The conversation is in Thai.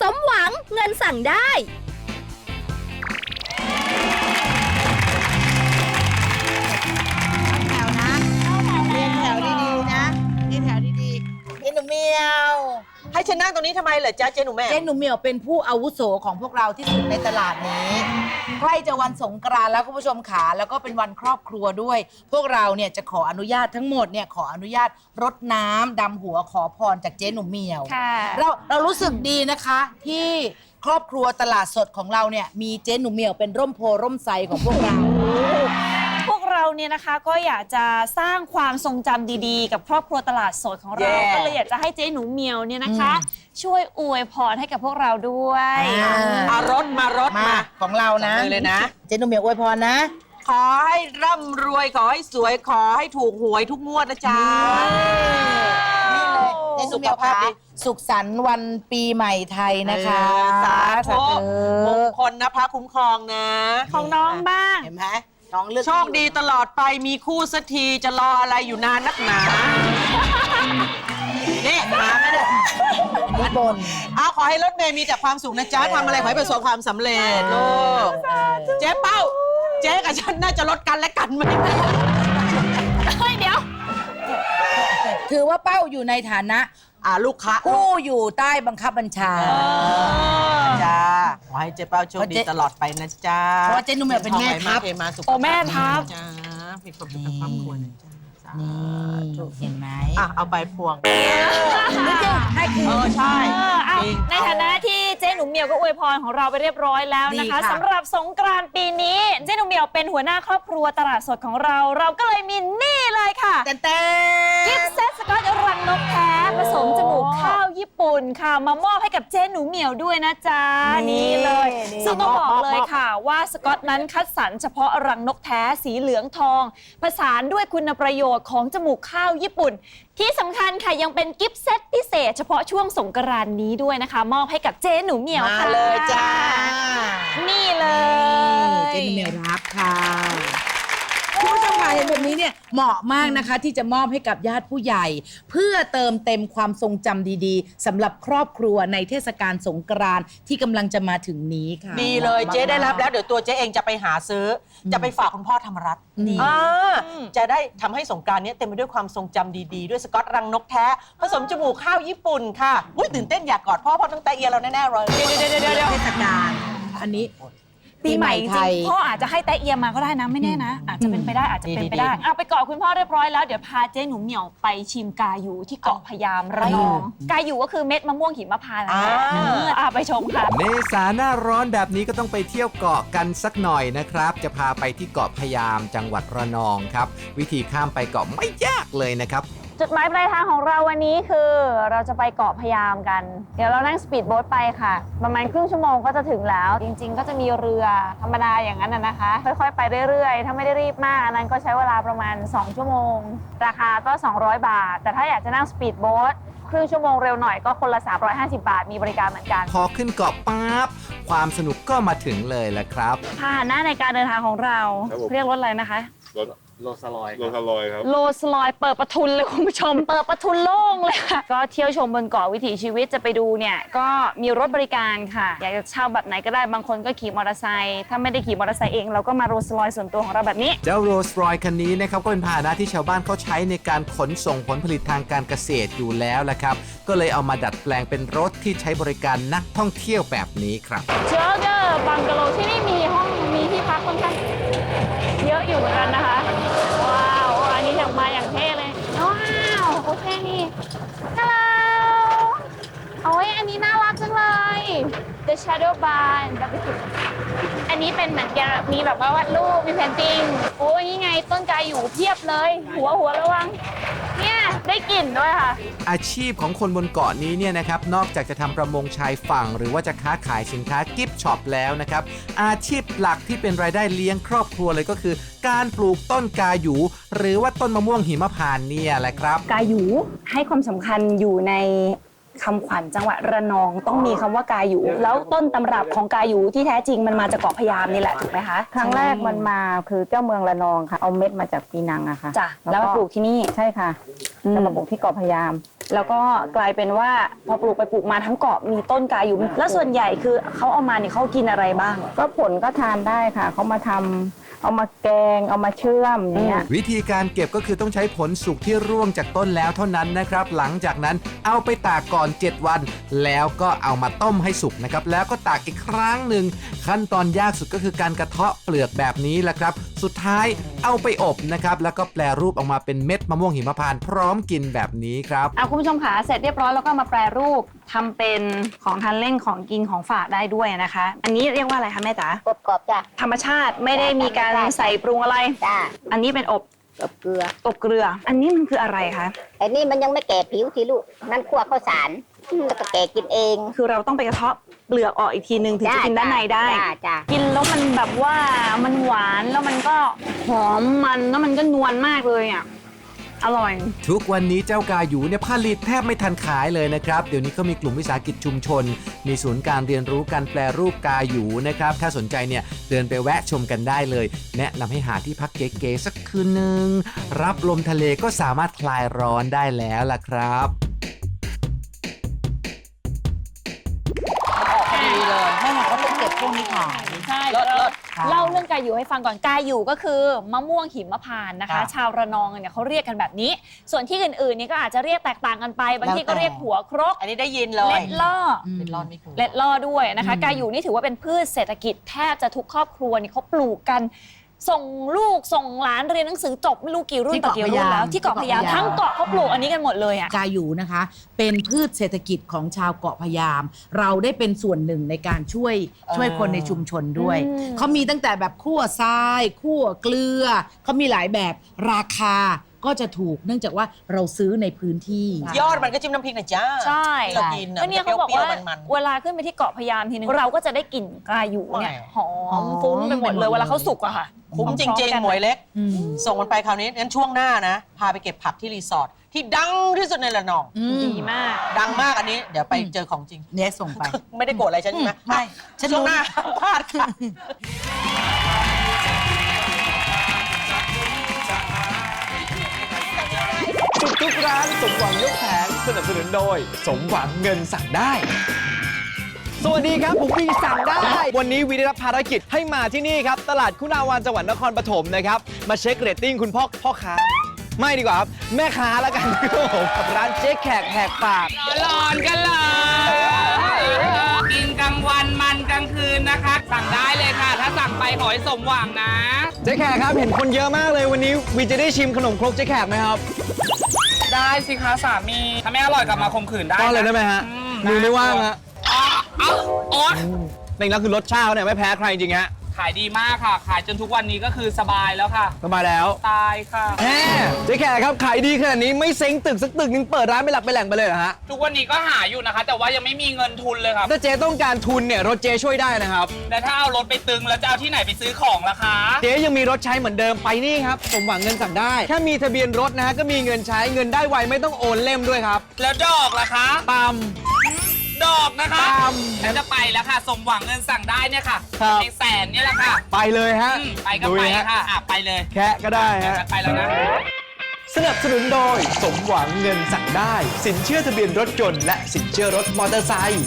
สมหวังเงินสั่งได้ แถวนะเรียนแถวดีๆนะเรียนแถวดีๆเจ๊หนูเมียว ให้ฉันนั่งตรงนี้ทำไมเหรอจ๊ะเจ๊หนูแม่ เจ๊หนูเมียวเป็นผู้อาวุโสของพวกเราที่สุดในตลาดนี้ ใกล้จะวันสงกรานต์แล้วคุณผู้ชมขาแล้วก็เป็นวันครอบครัวด้วย พวกเราเนี่ยจะขออนุญาตทั้งหมดเนี่ยขออนุญาตรดน้ำดำหัวขอพรจากเจ๊หนูเมียว ค่ะ เราเรารู้สึกดีนะคะที่ครอบครัวตลาดสดของเราเนี่ยมีเจ๊หนูเมียวเป็นร่มโพร่มไทรของพวกเราพวก เราเนี่ยนะคะก็อยากจะสร้างความทรงจำดีๆ กับครอบครัวตลาดสดของเราแย่ก็เลยอยากจะให้เจ๊หนูเมียวเนี่ยนะคะ ช่วยอวยพรให้กับพวกเราด้วยอ่า อารถมารถมา มาของเรานะจับมือเลยนะ เจ๊หนูเมียวอวยพรนะ ขอให้ร่ำรวย ขอให้สวย ขอให้ถูกหวยทุกงวดนะจ๊ะ นี่เลยเจ๊หนูสุเมีขยวภาพคะดี สุขสันต์วันปีใหม่ไทยนะคะเออสาธุธุมงคลนะพระคุ้มครองนะ ของน้องบ้าง เห็นไหม น้องเลือกโชคดีตลอดไปมีคู่สักทีจะรออะไรอยู่นานนักหนานี่มาไม่ได้นิบนเอาขอให้รถเมย์มีแต่ความสุขนะจ๊ะทำอะไรขอให้ประสบความสำเร็จลูกเจ๊เป้า เจ๊กับฉันน่าจะลดกันและกันไหมเฮ้ยเดี๋ยว ถือว่าเป้าอยู่ในฐานะ อ่าลูกค้าผู้อยู่ใต้บังคับบัญชา จ้าขอให้เจ๊เป้าโชคดีตลอดไปนะจ๊ะเพราะว่าเจ๊นุ่มเนี่ยเป็นแม่ทัพเทมาสุขโอ้แม่ทัพ จ้ามีความสุขกับครอบครัวนะจ๊ะสานี่ธุเห็นไหมอะเอาใบพวงไม่จริงให้คืเออใช่ เออเอาจริง ในฐานะที่เจ๊หนูเหมียวก็อวยพรของเราไปเรียบร้อยแล้วนะคะดีค่ะ สำหรับสงกรานต์ปีนี้ เจ๊หนูเหมียวเป็นหัวหน้าครอบครัวตลาดสดของเรา เราก็เลยมีนี่เลย ค่ะแต่แต่กิฟต์เซตสกอตรังนกแท้ผสมจมูกข้าวญี่ปุ่นค่ะ มามอบให้กับเจ๊หนูเหมียวด้วยนะจ๊ะ นี่เลยซึ่งต้องบอกเลยค่ะว่าสกอตนั้นคัดสรรเฉพาะรังนกแท้สีเหลืองทองผสานด้วยคุณประโยชน์ของจมูกข้าวญี่ปุ่น ที่สำคัญค่ะยังเป็นกิฟต์เซตพิเศษ เฉพาะช่วงสงกรานต์นี้ด้วยนะคะ มอบให้กับเจ๊หนูเหมียวมาค่ะเลยจ้านี่เลยเจนเมียรับค่ะคุณผู้ชม ค่ะเห็นแบบนี้เนี่ยเหมาะมากนะคะที่จะมอบให้กับญาติผู้ใหญ่ เพื่อเติมเต็มความทรงจำดีๆสำหรับครอบครัวในเทศกาลสงกรานต์ที่กำลังจะมาถึงนี้ค่ะ ดีเลยเจ๊ได้รับแล้วมากเดี๋ยวตัวเจ๊เองจะไปหาซื้ออจะไปฝากคุณพ่อธรรมรัตน์นี่อ่าจะได้ทำให้สงกรารนี้ยเต็มไปด้วยความทรงจำดีๆ ด้วยสกอตรังนกแท้ ผสมจมูกข้าวญี่ปุ่นค่ะอุ้ยตื่นเต้นอยากกอดพ่อพ่อตั้งแต่เอียเราแน่ๆเลยเดี๋ยวเดี๋ยวเดี๋ยวเดี๋ยว เทศกาลอันนี้ ปีใหม่จไทริยงๆพ่ออาจจะให้แตะเอียมาก็ได้นะไม่แน่นะ อาจจะเป็นไปได้อาจจะเป็นไปได้เอาไปเกาะคุณพ่อเรียบร้อยแล้วเดี๋ยวพาเจ๊หนูเหมียวไปชิมกายูที่เกาะพะยามระยองกายูก็คือเม็ดมะม่วงหิมพานต์นั่นแหละเอออะไปชมค่ะ เมษาหน้าร้อนแบบนี้ก็ต้องไปเที่ยวเกาะกันสักหน่อยนะครับ จะพาไปที่เกาะพะยามจังหวัดระนองครับ วิธีข้ามไปเกาะไม่ยากเลยนะครับ จุดหมายปลายทางของเราวันนี้คือ เราจะไปเกาะพะยามกัน เดี๋ยวเรานั่งสปีดโบ๊ทไปค่ะ ประมาณครึ่งชั่วโมงก็จะถึงแล้ว จริง ๆ ก็จะมีเรือธรรมดาอย่างนั้นนะนะคะ ค่อยๆ ไปเรื่อยๆ ถ้าไม่ได้รีบมากอันนั้นก็ใช้เวลาประมาณ 2 ชั่วโมง ราคาก็ 200 บาท แต่ถ้าอยากจะนั่งสปีดโบ๊ทครึ่งชั่วโมงเร็วหน่อยก็คนละ 350 บาท มีบริการเหมือนกัน พอขึ้นเกาะปั๊บความสนุกก็มาถึงเลยแหละครับพาหนะในการเดินทางของเรา ครับผม เรียกรถอะไรนะคะ รถ โลซาลอยโลซาลอยครับ โลสลอยเปิดประทุนเลยคุณผู้ชม เปิดประทุนโล่งเลยค่ะ ก็เที่ยวชมบนเกาะวิถีชีวิตจะไปดูเนี่ย ก็มีรถบริการค่ะ อยากจะเช่าแบบไหนก็ได้บางคนก็ขี่มอเตอร์ไซค์ถ้าไม่ได้ขี่มอเตอร์ไซค์เองเราก็มาโรสลอยส่วนตัวของเราแบบนี้ เจ้าโรสรอยคันนี้นะครับก็เป็นพาหนะที่ชาวบ้านเขาใช้ในการขนส่งผลผลิตทางการเกษตรอยู่แล้วแหละครับ ก็เลยเอามาดัดแปลงเป็นรถที่ใช้บริการนักท่องเที่ยวแบบนี้ครับ เชอร์เกอร์บังกะโลที่นี่มีห้องมีที่พักค่อนข้างเยอะอยู่เหมือนกันนะคะ ว้าว อันนี้อย่างมาอย่างเท่เลย ว้าวโอเคนี่ฮัลโหลโอ้ยอั นนี้น่ารักจังเลย The Shadow Bar แบบอันนี้เป็นเหมือนแกมีแบบว่าวาดรูปมีเพนติ้งโอ้ยนี่ไงต้นกายอยู่เพียบเลย หัวหัวระวัง เนี่ยได้กลิ่นด้วยค่ะ อาชีพของคนบนเกาะนี้เนี่ยนะครับ นอกจากจะทำประมงชายฝั่ง หรือว่าจะค้าขายสินค้ากิฟต์ช็อปแล้วนะครับ อาชีพหลักที่เป็นรายได้เลี้ยงครอบครัวเลยก็คือ การปลูกต้นกาหยูหรือว่าต้นมะม่วงหิมพานต์เนี่ยแหละครับ กาหยูให้ความสำคัญอยู่ใน คำขวัญจังหวัดระนองต้องมีคำว่ากาหยูแล้วต้นตำรับของกาหยูที่แท้จริงมันมาจากเกาะพะยามนี่แหละถูกไหมคะครั้งแรกมันมาคือเจ้าเมืองระนองค่ะ เอาเม็ดมาจากปีนังอะค่ะจ้ะแล้วมาปลูกที่นี่ใช่ค่ะอืมจะมาปลูกที่เกาะพะยาม แล้วก็กลายเป็นว่าพอปลูกไปปลูกมาทั้งเกาะมีต้นกาอยู่ แล้วส่วนใหญ่คือเขาเอามาเนี่ยเขากินอะไรบ้าง ก็ผลก็ทานได้ค่ะเขามาทำ เอามาแกง เอามาเชื่อมอย่างเงี้ย วิธีการเก็บก็คือต้องใช้ผลสุกที่ร่วงจากต้นแล้วเท่านั้นนะครับ หลังจากนั้นเอาไปตากก่อน 7 วัน แล้วก็เอามาต้มให้สุกนะครับ แล้วก็ตากอีกครั้งหนึ่ง ขั้นตอนยากสุดก็คือการกระเทาะเปลือกแบบนี้แหละครับ สุดท้ายเอาไปอบนะครับแล้วก็แปลรูปออกมาเป็นเม็ดมะม่วงหิมพานต์พร้อมกินแบบนี้ครับ อะคุณผู้ชมค่ะเสร็จเรียบร้อยแล้วก็มาแปรรูปทำเป็นของทานเล่นของกินของฝากได้ด้วยนะคะ อันนี้เรียกว่าอะไรคะแม่จ๋าอบกรอบจ้ะ ธรรมชาติไม่ได้มีการใส่ปรุงอะไร จ้าอันนี้เป็นอบอบเกลือ อบเกลือ อันนี้มันคืออะไรคะ ไอ้นี่มันยังไม่แก่ผิวทีลูกนั่นคั่วข้าวสาร อืมแล้วก็แก่กินเอง คือเราต้องไปกระเทาะเปลือกออกอีกทีนึงถึงจะกินด้านในได้ จ้าจ้ากินแล้วมันแบบว่ามันหวานแล้วมันก็หอมมันแล้วมันก็นวลมากเลยอะอร่อย ทุกวันนี้เจ้ากาหยูเนี่ยผลิตแทบไม่ทันขายเลยนะครับ เดี๋ยวนี้เขามีกลุ่มวิสาหกิจชุมชน มีศูนย์การเรียนรู้การแปลรูปกาหยูนะครับ ถ้าสนใจเนี่ยเดินไปแวะชมกันได้เลย แนะนำให้หาที่พักเก๋ๆสักคืนหนึ่งรับลมทะเลก็สามารถคลายร้อนได้แล้วล่ะครับ ขาย ใช่เลิศเลิศเล่าเรื่องกาหยูให้ฟังก่อนกาหยูก็คือมะม่วงหิมพานต์นะคะ ค่ะชาวระนองเนี่ยเขาเรียกกันแบบนี้ ส่วนที่อื่นๆเนี่ยก็อาจจะเรียกแตกต่างกันไปบางที่ก็เรียกหัวครกอันนี้ได้ยินเลเล็ยดล่อเป็นรอนไม่เคยเล็ดล่อด้วยนะคะอืม กาหยูนี่ถือว่าเป็นพืชเศรษฐกิจแทบจะทุกครอบครัวนี่เขาปลูกกัน ส่งลูกส่งหลานเรียนหนังสือจบไม่รู้กี่รุ่นต่อกี่รุ่นแล้วที่เกาะพะยามทั้งเกาะเขาปลูกอันนี้กันหมดเลยอะ กาหยูนะคะ เป็นพืชเศรษฐกิจของชาวเกาะพะยาม เราได้เป็นส่วนหนึ่งในการช่วยเออช่วยคนในชุมชนด้วย อืม เขามีตั้งแต่แบบคั่วทรายคั่วเกลือเขามีหลายแบบราคา ก็จะถูกเนื่องจากว่าเราซื้อในพื้นที่ ยอดมันก็จิ้มน้ำพริกนะจ้าใช่ที่เรากินน่ะก็เนี่ยเขาบอกว่าปรี้ยๆมันเวลาขึ้นไปที่เกาะพะยามทีนึงเราก็จะได้กลิ่นกาหยูเนี่ยแหม่หอมฟุ้งไปหมดเลยเวลาเขาสุกอะค่ะๆคุ้มจริงพอๆกันๆหมวยเล็กอืมส่งมันไปคราวนี้งั้นช่วงหน้านะ พาไปเก็บผักที่รีสอร์ทที่ดังที่สุดในระนองอืมดีมาก ดังมากอันนี้ เดี๋ยวไปเจอของจริงเนี่ยส่งไป ไม่ได้โกรธอะไรฉันใช่ไหมไม่ฉันรู้ช่วงหน้าพลาดค่ะ จุดทุกร้านสมหวังยกแผงสนับสนุนโดย สมหวังเงินสั่งได้ สวัสดีครับผมวีสั่งได้ วันนี้วีได้รับภารกิจให้มาที่นี่ครับ ตลาดคุณาวานจังหวัดนครปฐมนะครับ มาเช็คเรตติ้งคุณพ่อพ่อค้า ไม่ดีกว่าครับ แม่ค้าแล้วกันครับผมกับร้านเจ๊แขกแหกปากร้อนกันเลยกินกลางวันมันกลางคืนนะคะ สั่งได้เลยค่ะ ถ้าสั่งไปขอให้สมหวังนะ เจ๊แขกครับเห็นคนเยอะมากเลยวันนี้วีจะได้ชิมขนมครกเจ๊แขกไหมครับ ได้สิคะสามีถ้าไม่อร่อยกลับมาข่มขืนได้ก็นะเลยได้ไหมฮะอืมือไม่ว่างฮะอ๋อเอ้าโอ๊ยจริงๆแล้วคือรสชาติเขาเนี่ยไม่แพ้ใครจริงๆฮะ ขายดีมากค่ะ ขายจนทุกวันนี้ก็คือสบายแล้วค่ะ สบายแล้วตายค่ะ แหมเจ๊แขกครับขายดีขนาดนี้ไม่เซ้งตึกสักตึกนึงเปิดร้านไปหลักไปแหล่งไปเลยเหรอฮะ ทุกวันนี้ก็หาอยู่นะคะ แต่ว่ายังไม่มีเงินทุนเลยครับ ถ้าเจ๊ต้องการทุนเนี่ยรถเจ๊ช่วยได้นะครับ แล้วถ้าเอารถไปตึงแล้วจะเอาที่ไหนไปซื้อของล่ะคะเจ๊ยังมีรถใช้เหมือนเดิมไปนี่ครับสมหวังเงินสั่งได้แค่มีทะเบียนรถนะฮะก็มีเงินใช้เงินได้ไวไม่ต้องโอนเล่มด้วยครับแล้วดอกล่ะคะ ตาม ดอกนะคะตามแล้วจะไปแล้วค่ะ สมหวังเงินสั่งได้เนี่ยค่ะครับ ในแสนเนี่ยแหละค่ะไปเลยฮะอืมไปก็ลุไปยฮะค่ะอะไปเลยแค่ก็ได้ฮะ ไปแล้วนะ สนับสนุนโดย สมหวังเงินสั่งได้ สินเชื่อทะเบียนรถยนต์และสินเชื่อรถมอเตอร์ไซค์